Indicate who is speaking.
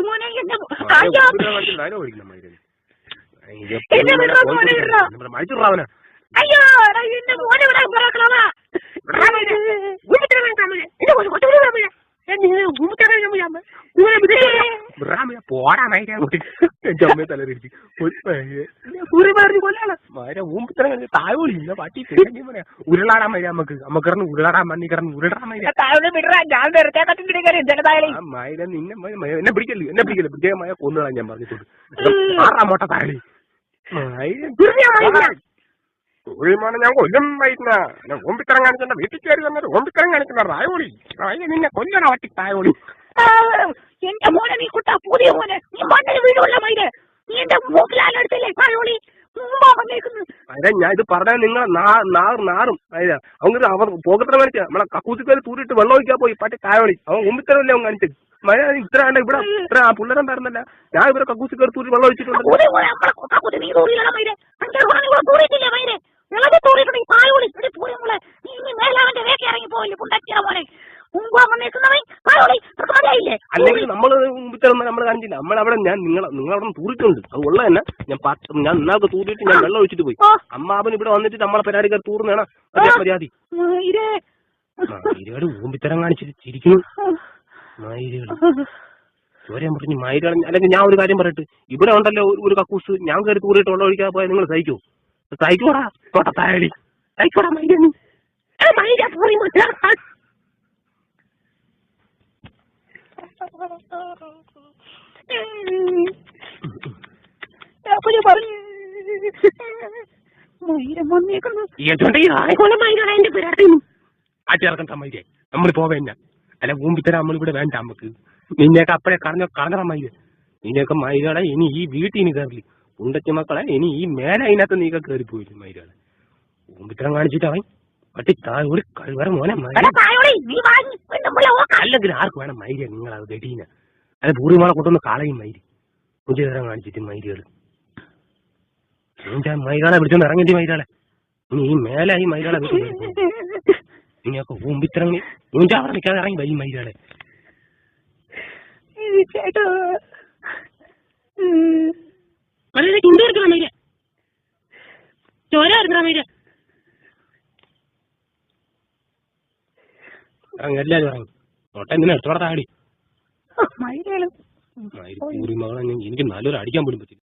Speaker 1: മോനെ എന്റെ അയ്യോ എന്നെ വിടറാ മോനെ.
Speaker 2: മരിച്ചിടാവന
Speaker 1: അയ്യോ എന്റെ മോനെ ഇവിടെ പറക്കണതാ
Speaker 2: പോടാ മൈര. ജമ്മ തലരിച്ച് സൂര്യ പറഞ്ഞു കൊല്ലാണ് മൈര ഊമ്പിത്തരം തായോളി ഇല്ല. പാട്ടി ഉരുളാടാൻ മൈര നമുക്ക്. നമുക്ക് കിടന്ന് ഉരുളാടാൻ മണ്ണി കിടന്ന് ഉരുളാടാൻ മൈര.
Speaker 1: ഞാൻ
Speaker 2: മൈര നിന്നെ എന്നെ പിടിക്കല്ലേ? എന്നെ പിടിക്കല്ലേ? പ്രത്യേകമായ കൊന്നുകളാൻ ഞാൻ പറഞ്ഞിട്ടുണ്ട് ആറാം മോട്ട താഴെ ഉഴിമോനെ ഞാൻ കൊല്ലും വൈകുന്ന ഓമ്പിത്തരം കാണിക്കണ്ട വീട്ടിൽ കയറി വന്നിട്ട് ഓമ്പിത്തരം കാണിക്കണ്ട റായ നിന്നെ കൊല്ലണ വട്ടി തായോളി
Speaker 1: എന്റെ മോനെ നീ കുട്ട പുതിയ മോനെ. നീ മണ്ണിൽ വീടുള്ള മൈര് നീ എന്റെ മൂക്കിലാലെടുത്തില്ലേ പായോളി മുമ്പാ വന്നേക്കുന്നു.
Speaker 2: അതെ ഞാൻ ഇത് പറഞ്ഞാൽ നിങ്ങൾ നാറും നാറും. അതെ അവൻ അവർ പോകത്തിനെ കാണിച്ച നമ്മളെ കക്കൂസിക്കൽ തൂരിട്ട് വെള്ളം ഒഴിക്കാൻ പോയി. പട്ടി കായോളി അവൻ ഉമ്മിത്തരല്ലേ അവൻ കാണിച്ചത്? മഴ ഇത്ര ആണ്ട് ഇവിടെ ഇത്ര ആ പുള്ളരം പറഞ്ഞല്ല ഞാൻ ഇവരെ കക്കൂസിക്കൽ തൂരി വെള്ളം ഒഴിച്ചിട്ടുണ്ട്. അല്ലെങ്കിൽ നമ്മൾ ഇത്തരം നമ്മൾ കാണിച്ചില്ല നമ്മളവിടെ ഞാൻ നിങ്ങൾ നിങ്ങളവിടെ തൂറിട്ടുണ്ട് അത് ഉള്ള തന്നെ. ഞാൻ ഞാൻ ഇന്നാൾക്ക് തൂറിയിട്ട് ഞാൻ വെള്ളം ഒഴിച്ചിട്ട് പോയി. അമ്മാവൻ ഇവിടെ വന്നിട്ട് നമ്മളെ പരിപാടിക്കാർ തൂർന്നാണ്. അതേ
Speaker 1: മൈരേ
Speaker 2: മയിലുകൾ ഊമ്പിത്തരം കാണിച്ചിട്ട് ചിരിക്കുന്നു. മയിലുകൾ ചോരയാൻ പറഞ്ഞു മയിലുകൾ അല്ലെങ്കിൽ ഞാൻ ഒരു കാര്യം പറയട്ടെ. ഇവിടെ ഉണ്ടല്ലോ ഒരു- കക്കൂസ്. ഞാൻ കയറി തൂറിയിട്ട് വെള്ളം ഒഴിക്കാൻ പോയാൽ നിങ്ങൾ സഹിക്കോ സഹിക്കോടാ തോട്ടത്തായടി സഹിക്കോടാ മയിലു മയില
Speaker 1: തൂറി പറഞ്ഞു മൈരം വന്നേക്കുന്നു
Speaker 2: എന്തുകൊണ്ട് ഈ ആയിക്കോളം മയിലാണ് എന്റെ പേരാട്ടിന്നു ആ ചേർക്കണ്ട മയിലേ നമ്മൾ പോവേണ്ട അല്ല ഊമ്പിത്തരം നമ്മളിവിടെ വേണ്ട നമുക്ക്. നിന്നെയൊക്കെ അപ്പഴേ കറഞ്ഞ കറഞ്ഞ മയിൽ. നിന്നെയൊക്കെ മയിലുകളെ ഇനി ഈ വീട്ടിൽ ഇനി കയറില്ല. ഉണ്ടച്ച മക്കളെ ഇനി ഈ മേലെ അതിനകത്ത് നീക്ക കയറി പോയില്ല മയിലുകളെ? ഊമ്പിത്തരം കാണിച്ചിട്ട് അവൻ പട്ടി താഴെ ഒരു കഴിവറ മോനെ അല്ലെങ്കിൽ ആർക്ക് വേണം മയിൽ? നിങ്ങൾ അത് ഗഡീന. അത് പൂർവിമാളെ കൊണ്ടൊന്ന് കാളയും മയിൽ. മുജീതരം കാണിച്ചിട്ട് മയിലുകൾ മയിലാളെ വിളിച്ചോണ്ട് ഇറങ്ങിയിട്ട് ഇറങ്ങി ഇനി ഈ മേലെ ഈ പോയി. ഇനിയൊക്കെ ഊമ്പിത്തിറങ്ങി നിന്റെ അവിടെ നിൽക്കാതെ ഇറങ്ങി വൈ ഇറങ്ങി എന്തിനാ
Speaker 1: മൈരേളും
Speaker 2: മയിൽ മകളെ എനിക്ക് നല്ലൊരു അടിക്കാൻ പോലും പറ്റില്ല.